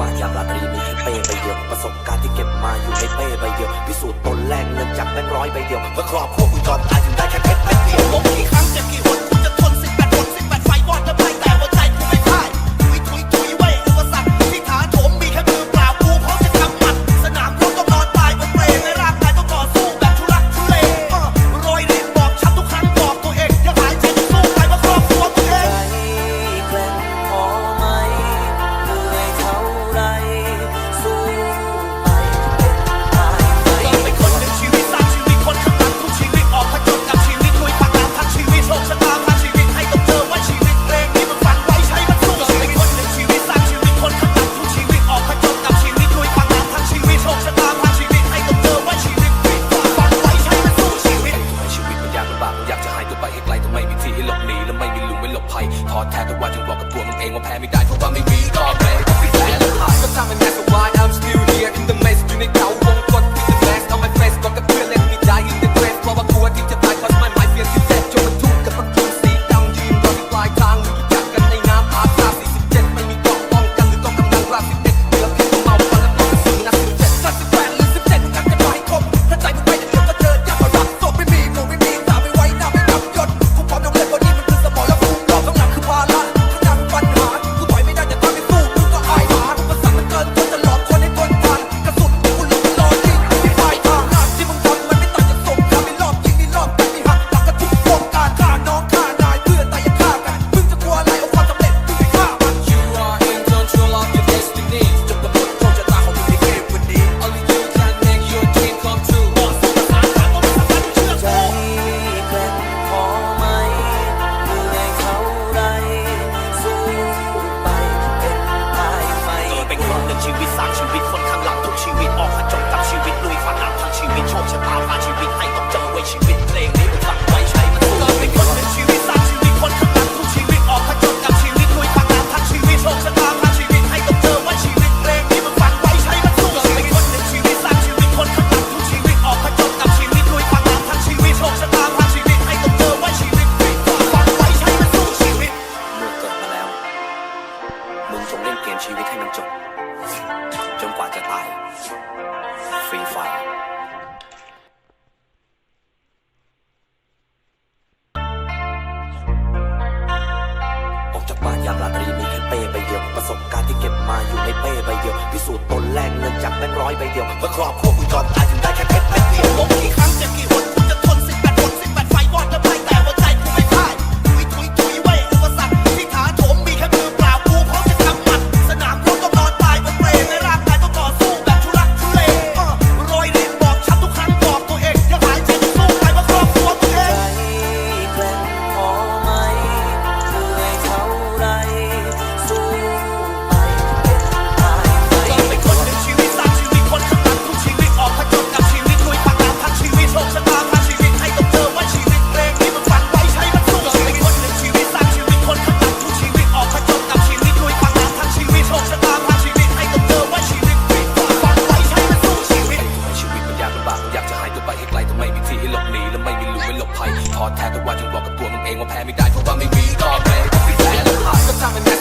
บายามราตรีมีแค่เป้ใบเดียวประสบการณ์ที่เก็บมาอยู่ในเป้ใบเดียวพิสูจน์ตนแลกเงินจากแบงค์ร้อยใบเดียวเพื่อครอบครัว หายตัวไปให้ไกลทำองไม่มีที่ให้หลบหนีและไม่มีหลุมไว้หลบภัยท้อแท้แต่ว่าจึงบอกกับตัวมึงเองว่าแพ้ไม่ได้เพราะว่าไม่มีต่อไป ยากราตรีมีแค่เป้ใบเดียว ประสบการณ์ที่เก็บมาอยู่ในเป้ใบเดียวพิสูจน์ตนแลกเงินจากแบงค์ร้อยใบเดียวเมื่อครอบครัวมึงยอดตายอยู่ อภัยพอแท้ทุกวันจนบอกกับตัวมึงเองว่าแพ้ไม่ได้เพราะว่าไม่มีต่อไปก็ทำให้